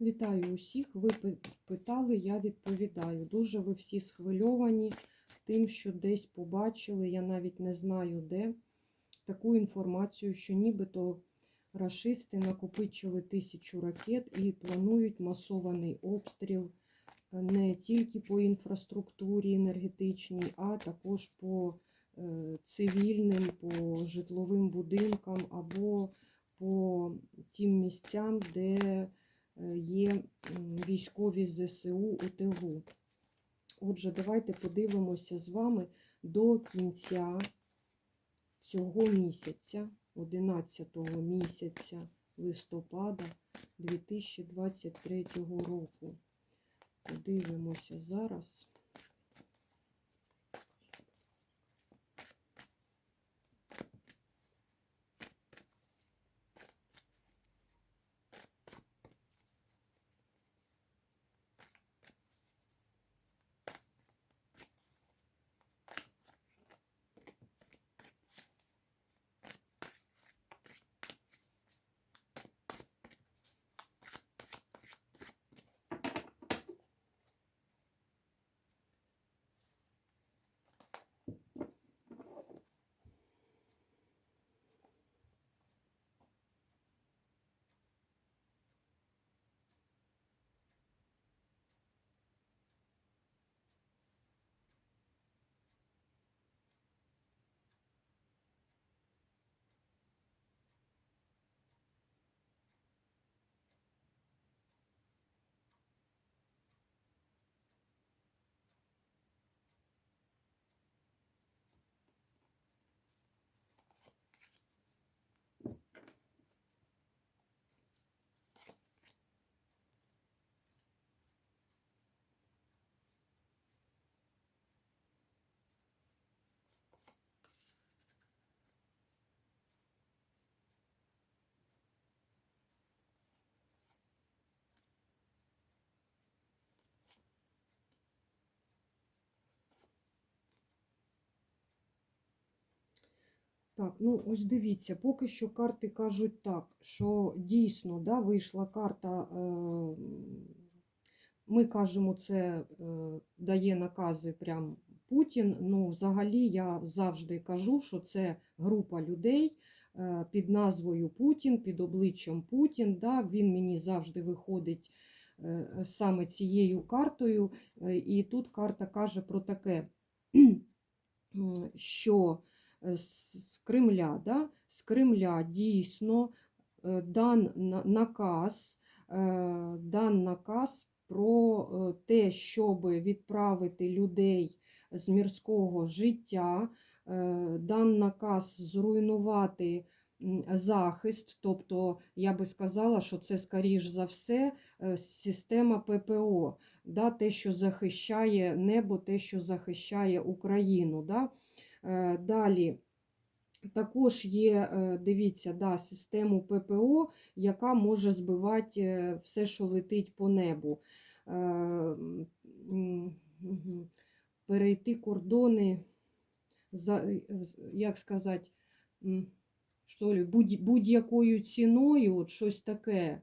Вітаю усіх. Ви питали, я відповідаю. Дуже ви всі схвильовані тим, що десь побачили, я навіть не знаю де, таку інформацію, що нібито рашисти накопичили тисячу ракет і планують масований обстріл е, не тільки по інфраструктурі енергетичній, а також по е, цивільним, по житловим будинкам або по тим місцям, де є військові ЗСУ у тилу. Отже, давайте подивимося з вами до кінця цього місяця, 11 місяця листопада 2023 року. Подивимося зараз. Так, ну ось дивіться, поки що карти кажуть так, що дійсно да, вийшла карта. Е, ми кажемо, це е, дає накази прям Путін. Ну, взагалі, я завжди кажу, що це група людей е, під назвою Путін, під обличчям Путін. Да, Він мені завжди виходить саме цією картою. І тут карта каже про таке, що з з Кремля, да? з Кремля дійсно е, дан наказ, е, дан наказ про е, те, щоб відправити людей з мірського життя, е, дан наказ зруйнувати захист, тобто я би сказала, що це скоріш за все е, система ППО, да, те, що захищає небо, те, що захищає Україну. Да. Е, Далі також є, е, дивіться, да, систему ППО, яка може збивати е, все, що летить по небу. Перейти кордони, як сказати, будь-якою ціною, от щось таке.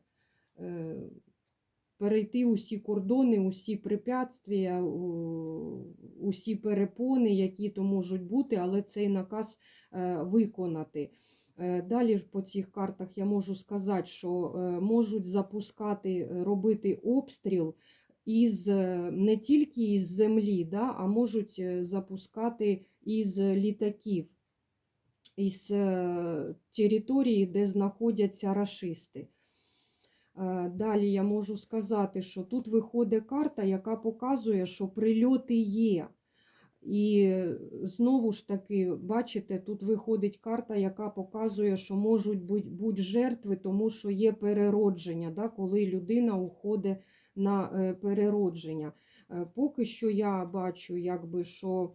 Перейти усі кордони, усі препятствия, усі перепони, які то можуть бути, але цей наказ е, виконати. Е, Далі ж по цих картах я можу сказати, що е, можуть запускати, робити обстріл із не тільки із землі, да, а можуть запускати із літаків, із території, де знаходяться рашисти. Е, Далі я можу сказати, що тут виходить карта, яка показує, що прильоти є. І знову ж таки, бачите, тут виходить карта, яка показує, що можуть бути будь жертви, тому що є переродження, да, коли людина уходить на е, переродження. Е, Поки що я бачу, якби, що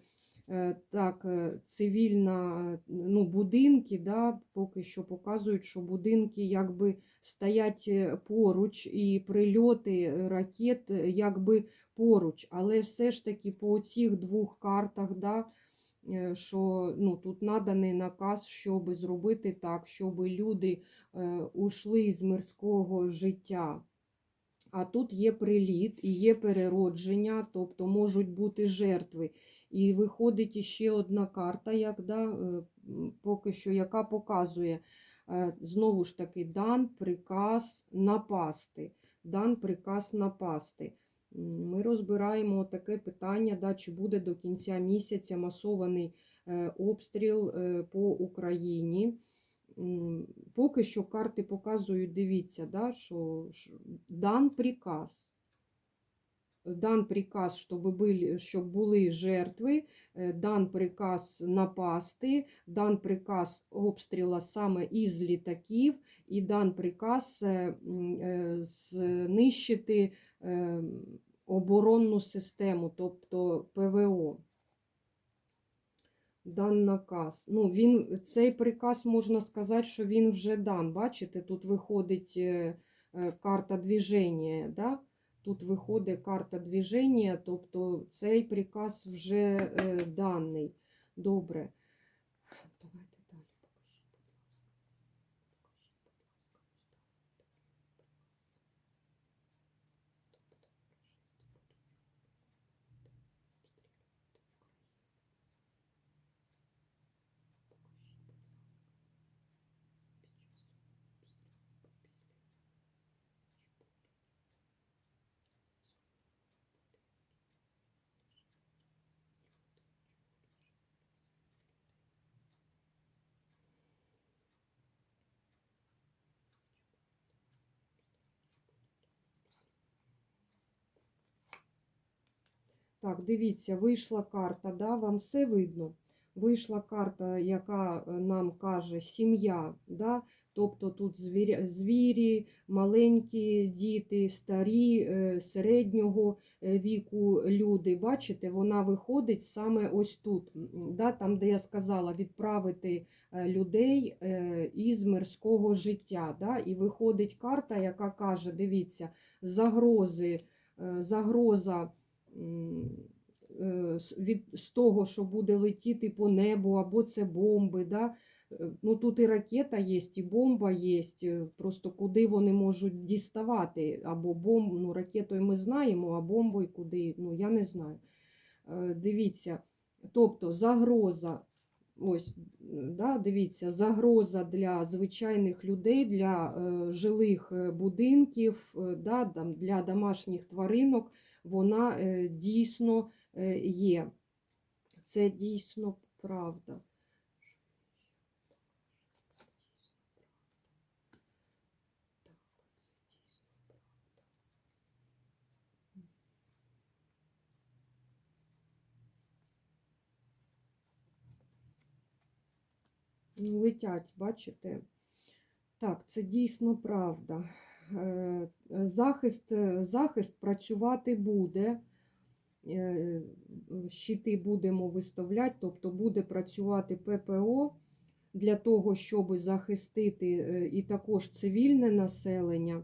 так, е, цивільна, е, ну, будинки, да, поки що показують, що будинки якби стоять е, поруч, і прильоти е, ракет е, якби поруч. Але все ж таки по цих двох картах, да, е, що ну, тут наданий наказ, щоб зробити так, щоб люди е, ушли з мирського життя. А тут є приліт і є переродження, тобто можуть бути жертви. І виходить іще одна карта, як, да, е, поки що, яка показує е, знову ж таки дан приказ напасти. Дан приказ напасти. Ми розбираємо таке питання, да, чи буде до кінця місяця масований е, обстріл по Україні. Поки що карти показують, дивіться, да, що дан приказ. Дан приказ, щоб були, щоб були жертви, е, дан приказ напасти, дан приказ обстріла саме із літаків, і дан приказ знищити е, оборонну систему, тобто ПВО. Дан наказ. Ну, він, цей приказ можна сказати, що він вже дан. Бачите, тут виходить е, е, карта движення. Да? Тут виходить карта движення, тобто цей приказ вже е, даний. Добре. Так, дивіться, вийшла карта, да, вам все видно. Вийшла карта, яка е, нам каже сім'я, да? тобто тут звірі, звірі, маленькі діти, старі, е, середнього е, віку люди. Бачите, вона виходить саме ось тут, да? там, де я сказала, відправити людей із мирського життя. Да? І виходить карта, яка каже: дивіться, загрози, загроза від з того, що буде летіти по небу, або це бомби. Да? Е, Ну, тут і ракета є, і бомба є. е, Просто куди вони можуть діставати. Або бомб, ну, ракетою ми знаємо, а бомбою куди, ну я не знаю. Е, Дивіться, тобто загроза. Ось, да, дивіться, загроза для звичайних людей, для е, жилих е, будинків, е, да, для домашніх тваринок, вона е, дійсно е, є. Це дійсно правда. Ну, Летять, бачите? Так, це дійсно правда. Е, Захист, е, захист працювати буде. Е, Щити будемо виставляти, тобто буде працювати ППО для того, щоб захистити і також цивільне населення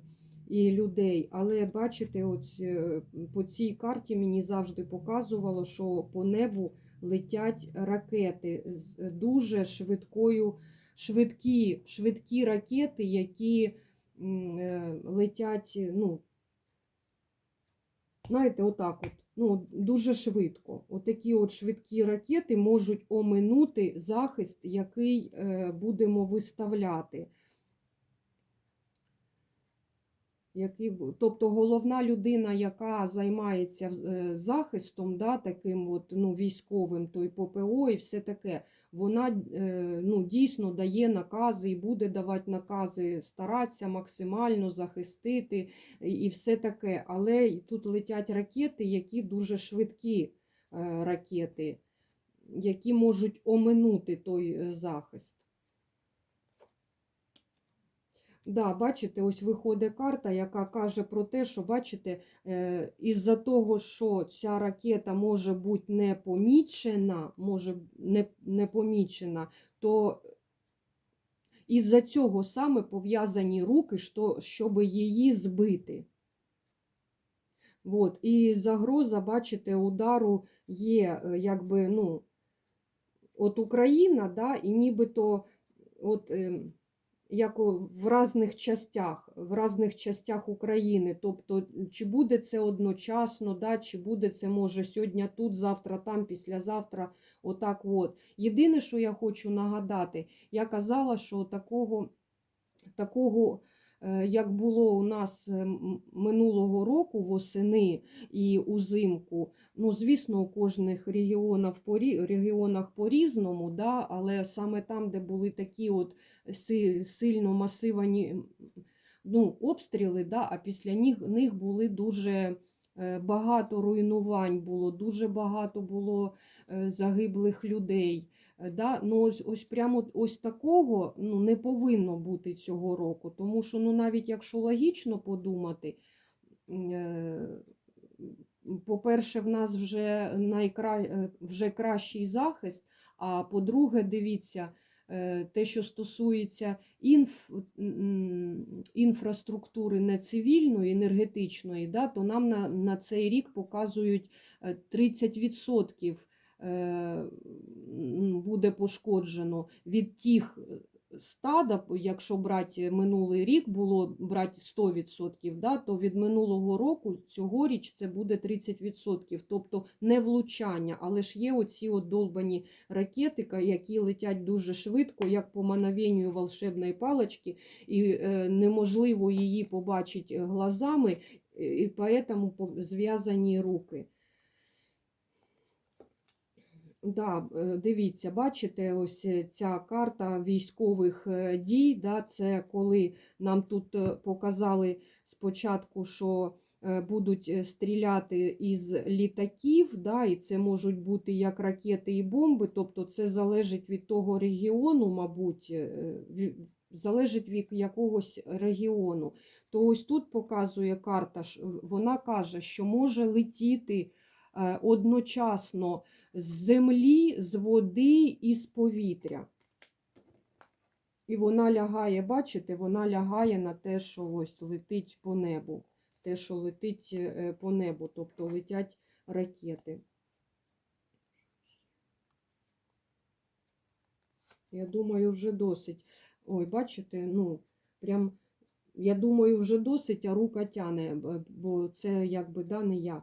і людей. Але бачите, е, по цій карті мені завжди показувало, що по небу летять ракети з дуже швидкою, швидкі, швидкі ракети, які летять, ну, знаєте, отак от. Ну, дуже швидко. Отакі от швидкі ракети можуть оминути захист, який е, будемо виставляти. Бу- тобто головна людина, яка займається е, захистом, да, таким от, ну, військовим, то й ППО і все таке, вона е, ну, дійсно дає накази і буде давати накази, старатися максимально захистити і все таке. Але тут летять ракети, які дуже швидкі е, ракети, які можуть оминути той е, захист. Да, бачите, ось виходить карта, яка каже про те, що бачите, е, із-за того, що ця ракета може бути не помічена, може не, не помічена, то із-за цього саме пов'язані руки, що, щоб її збити. От, і загроза, бачите, удару є, е, якби, ну, от Україна, да, і нібито от, ем, як в різних частях, в різних частях України. Тобто, чи буде це одночасно, да, чи буде це може сьогодні тут, завтра там, післязавтра, отак от. Єдине, що я хочу нагадати, я казала, що такого, такого як було у нас е, минулого року восени і узимку, ну, звісно, у кожних регіонах, порі- регіонах по-різному, да, але саме там, де були такі от сильно масивані ну, обстріли, да, а після них, них були дуже е, багато руйнувань було, дуже багато було е, загиблих людей. Е, Да? Ну, ось, ось прямо ось такого ну, не повинно бути цього року. Тому що, ну, навіть якщо логічно подумати, е, по-перше, в нас вже, найкра... е, вже кращий захист, а по-друге, дивіться, те, що стосується інф... інфраструктури не цивільної, енергетичної, да, то нам на, на цей рік показують е, 30% е, м, буде пошкоджено від тих е, стада, якщо брати минулий рік, було брати 100%, да, то від минулого року цьогоріч це буде 30%, тобто не влучання, але ж є оці от долбані ракети, які летять дуже швидко, як по мановенню волшебної палички, і е, неможливо її побачити глазами, і поэтому зв'язані руки. Да, е, дивіться, бачите, ось е, ця карта військових е, дій. Да, це коли нам тут показали спочатку, що будуть стріляти із літаків, да, і це можуть бути як ракети і бомби. Тобто це залежить від того регіону, мабуть, залежить від якогось регіону. То ось тут показує карта, вона каже, що може летіти одночасно з землі, з води і з повітря. І вона лягає, бачите, вона лягає на те, що ось летить по небу. Те, що летить е, по небу, тобто летять ракети. Я думаю, вже досить. Ой, бачите, ну, прям, я думаю, вже досить, а рука тяне, бо це якби да, не я.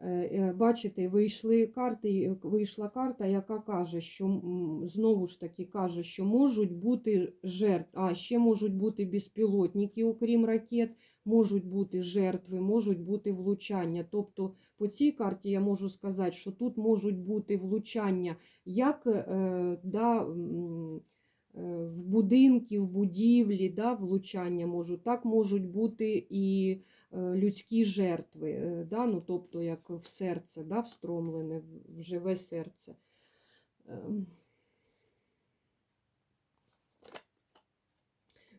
Е, е, Бачите, вийшли карти, вийшла карта, яка каже, що знову ж таки каже, що можуть бути жертви, а ще можуть бути безпілотники, окрім ракет, можуть бути жертви, можуть бути влучання. Тобто по цій карті я можу сказати, що тут можуть бути влучання як е, да, е, в будинки, в будівлі, да, влучання можуть, так можуть бути і е, людські жертви, е, да, ну, тобто як в серце, да, встромлене, в живе серце. Ем.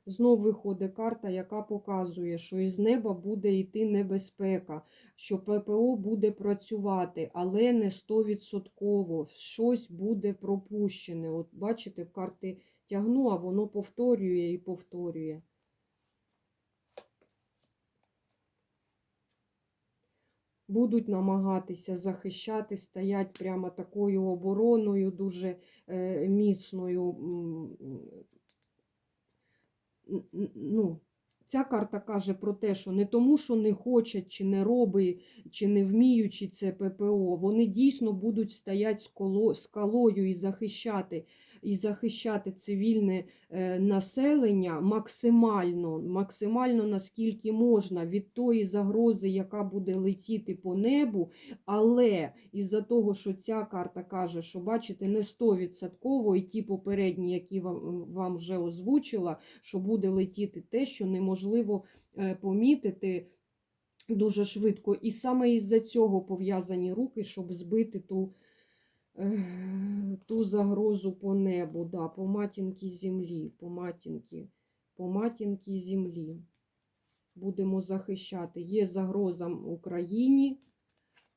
Знов виходить карта, яка показує, що із неба буде йти небезпека, що ППО буде працювати, але не 100%. Щось буде пропущене. От бачите, карти тягну, а воно повторює і повторює. Будуть намагатися захищати, стоять прямо такою обороною, дуже е, міцною. ну, ця карта каже про те, що не тому, що не хочуть, чи не робить, чи не вміючи це ППО, вони дійсно будуть стояти скало- скалою і захищати, і захищати цивільне е, населення максимально, максимально наскільки можна від тої загрози, яка буде летіти по небу. Але із-за того, що ця карта каже, що бачите, не 100% і ті попередні, які вам, вже озвучила, що буде летіти те, що неможливо е, помітити дуже швидко. І саме із-за цього пов'язані руки, щоб збити ту, ту загрозу по небу, да, по матінки землі, по матінки, по матінки землі. Будемо захищати. Є загроза Україні,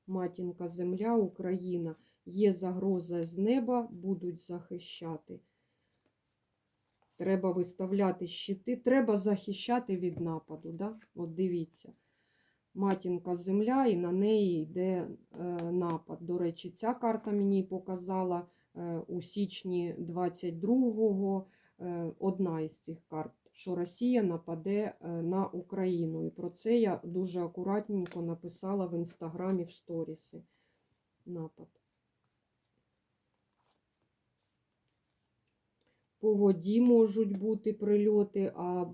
матінка земля, Україна. Є загроза з неба, будуть захищати. Треба виставляти щити, треба захищати від нападу. Да? От дивіться. Матінка земля, і на неї йде е, напад. До речі, ця карта мені показала е, у січні 22-го е, одна із цих карт, що Росія нападе на Україну. І про це я дуже акуратненько написала в інстаграмі в сторіси. Напад. По воді можуть бути прильоти, а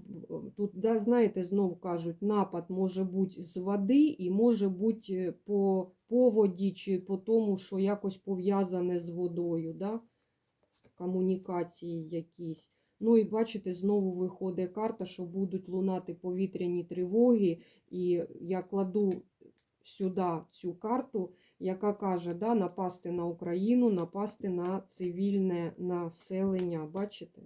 тут, да, знаєте, знов кажуть, напад може бути з води і може бути е, по, по воді чи по тому, що якось пов'язане з водою, да? комунікації якісь. Ну і бачите, знову виходить карта, що будуть лунати повітряні тривоги, і я кладу сюди цю карту, яка каже, да, напасти на Україну, напасти на цивільне населення. Бачите?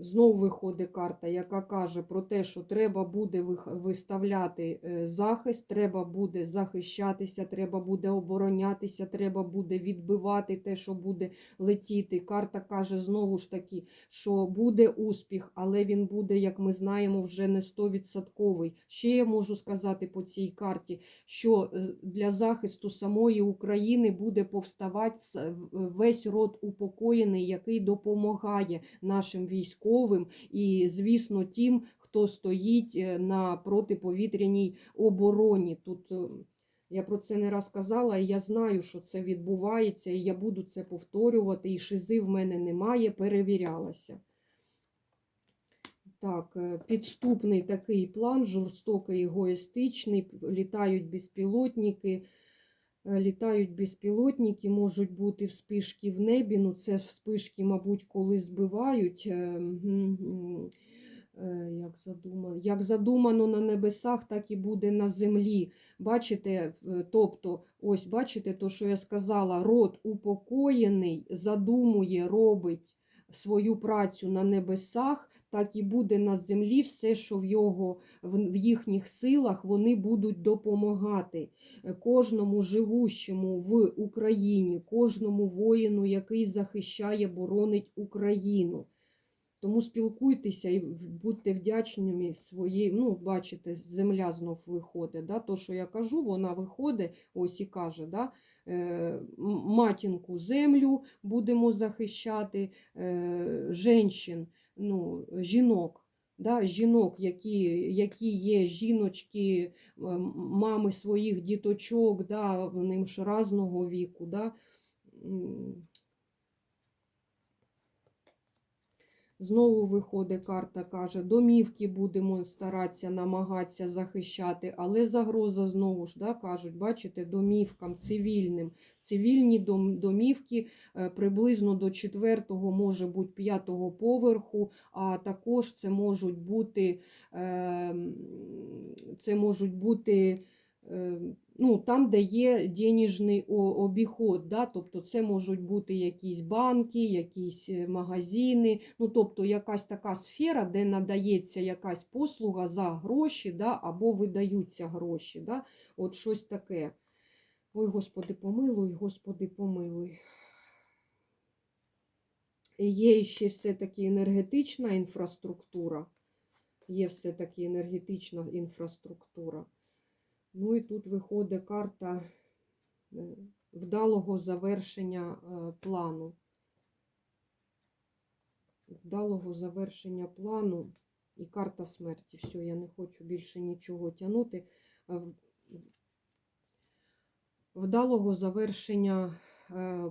Знову виходить карта, яка каже про те, що треба буде виставляти е, захист, треба буде захищатися, треба буде оборонятися, треба буде відбивати те, що буде летіти. Карта каже знову ж таки, що буде успіх, але він буде, як ми знаємо, вже не 100%. Ще я можу сказати по цій карті, що е, для захисту самої України буде повставати весь род упокоєний, який допомагає нашим військовим і, звісно, тим, хто стоїть е, на протиповітряній обороні. Тут е, я про це не раз казала, і я знаю, що це відбувається, і я буду це повторювати, і шизи в мене немає, перевірялася. Так, е, підступний такий план, жорстокий, егоїстичний, літають безпілотники. Е, Літають безпілотники, можуть бути вспишки в небі. Ну, це вспишки, мабуть, коли збивають. е, е, Як задумано, як задумано на небесах, так і буде на землі. Бачите, тобто, ось бачите, то, що я сказала, род упокоєний, задумує, робить свою працю на небесах, так і буде на землі все, що в його в їхніх силах, вони будуть допомагати е, кожному живущому в Україні, кожному воїну, який захищає, боронить Україну. Тому спілкуйтеся і будьте вдячними своїй. Ну, бачите, земля знов виходить. Да? То, що я кажу, вона виходить, ось і каже, да? е, матінку землю будемо захищати, е, женщин, ну, жінок. Да, жінок, які, які є жіночки, мами своїх діточок, да, вони ж разного віку. Да. Знову виходить карта, каже, домівки будемо старатися, намагатися захищати, але загроза знову ж да, кажуть, бачите, домівкам цивільним. Цивільні дом, домівки е, приблизно до 4-го, може бути 5-го поверху, а також це можуть бути, е, це можуть бути е, ну, там, де є денежний обіход, да? тобто це можуть бути якісь банки, якісь е, магазини, ну, тобто якась така сфера, де надається якась послуга за гроші, да? або видаються гроші. Да? От щось таке. Ой, Господи, помилуй, Господи, помилуй. Є ще все-таки енергетична інфраструктура. Є все-таки енергетична інфраструктура. Ну і тут виходить карта е, вдалого завершення е, плану. Вдалого завершення плану і карта смерті. Все, я не хочу більше нічого тягнути. Е, Вдалого завершення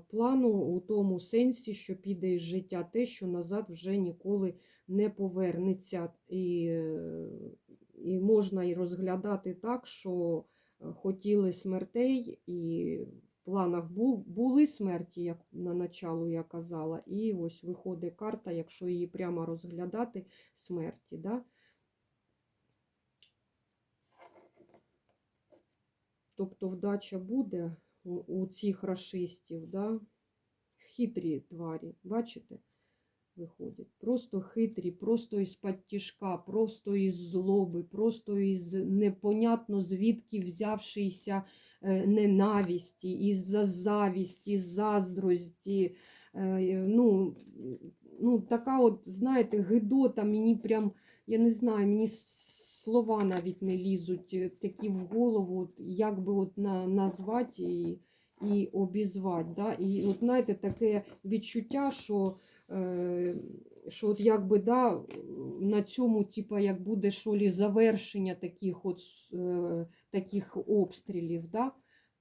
плану у тому сенсі, що піде із життя те, що назад вже ніколи не повернеться. І, і можна і розглядати так, що е, хотіли смертей, і в планах був, були смерті, як на началу я казала, і ось виходить карта, якщо її прямо розглядати, смерті. Да? Тобто вдача буде у, цих рашистів, да? хитрі тварі, бачите? Виходять. Просто хитрі, просто із тяжка, просто із злоби, просто із непонятно звідки взявшися е, ненависті, із-за завісті, заздрості. Е, ну, ну, така от, знаєте, гидота, мені прям, я не знаю, мені слова навіть не лізуть е, такі в голову, от, як би от на, назвати і, і обізвати. Да? І от знаєте, таке відчуття, що, е, що от якби да, на цьому, типа, як буде що лі, завершення таких, от, е, таких обстрілів. Да?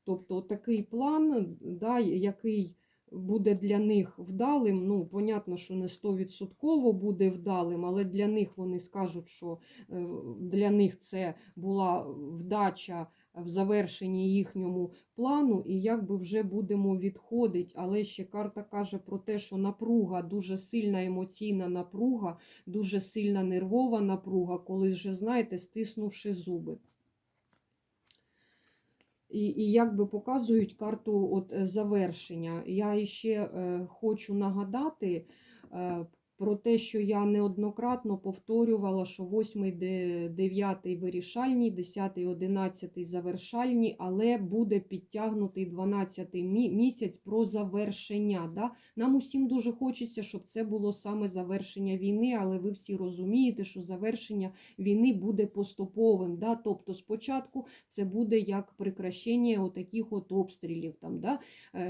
Тобто такий план, да, який буде для них вдалим. Ну, понятно, що не 100% буде вдалим, але для них вони скажуть, що е, для них це була вдача в завершенні їхньому плану, і якби вже будемо відходити. Але ще карта каже про те, що напруга, дуже сильна емоційна напруга, дуже сильна нервова напруга, коли вже, знаєте, стиснувши зуби. І, і якби показують карту от завершення. Я ще е, хочу нагадати е, про те, що я неоднократно повторювала, що 8, 9 вирішальні, 10, 11 завершальні, але буде підтягнутий 12 місяць про завершення. Да? Нам усім дуже хочеться, щоб це було саме завершення війни, але ви всі розумієте, що завершення війни буде поступовим. Да? Тобто спочатку це буде як прикращення отаких от обстрілів. Там, да? Е,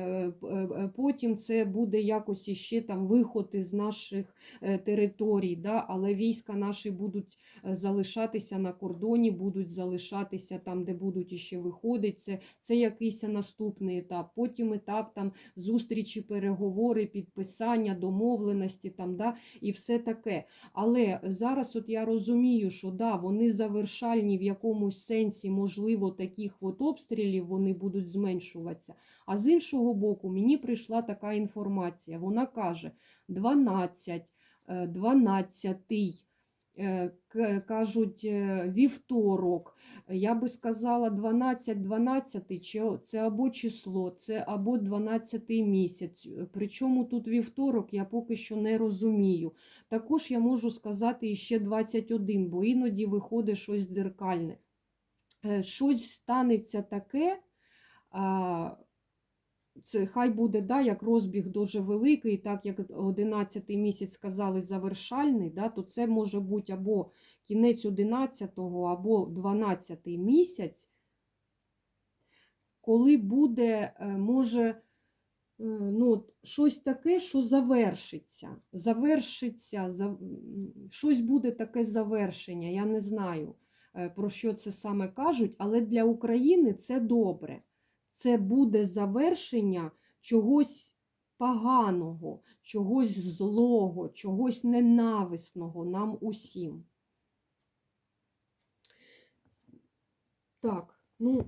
е, Потім це буде якось іще там виход із наших територій, да? але війська наші будуть е, залишатися на кордоні, будуть залишатися там, де будуть іще виходити. Це, це якийсь наступний етап. Потім етап там зустрічі, переговори, підписання, домовленості там, да? і все таке. Але зараз от я розумію, що да, вони завершальні в якомусь сенсі, можливо, таких от обстрілів вони будуть зменшуватися. А з іншого боку, мені прийшла така інформація. Вона каже: 12, е, 12, е, кажуть е, вівторок. Я би сказала 12, 12, це або число, це або 12 місяць. Причому тут вівторок, я поки що не розумію. Також я можу сказати іще 21, бо іноді виходить щось дзеркальне. Е, Щось станеться таке. Це хай буде да, як розбіг дуже великий, так як 11 місяць сказали завершальний, да, то це може бути або кінець 11 або 12 місяць, коли буде, е, може, е, ну, щось таке, що завершиться. Завершиться, за- м, щось буде таке завершення, я не знаю, е, про що це саме кажуть, але для України це добре. Це буде завершення чогось поганого, чогось злого, чогось ненависного нам усім. Так, ну,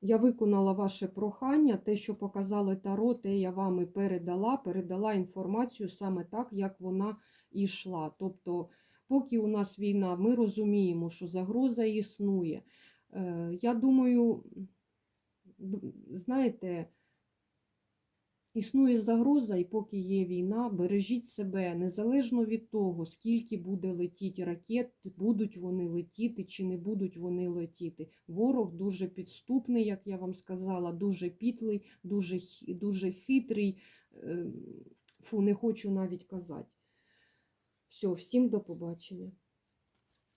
я виконала ваше прохання, те, що показали Таро, те я вам і передала, передала інформацію саме так, як вона йшла. Тобто, поки у нас війна, ми розуміємо, що загроза існує. Е, Я думаю, знаєте, існує загроза, і поки є війна, бережіть себе незалежно від того, скільки буде летіти ракет, будуть вони летіти чи не будуть вони летіти. Ворог дуже підступний, як я вам сказала, дуже підлий, дуже, дуже хитрий. Ем, Фу, не хочу навіть казати. Все, всім до побачення.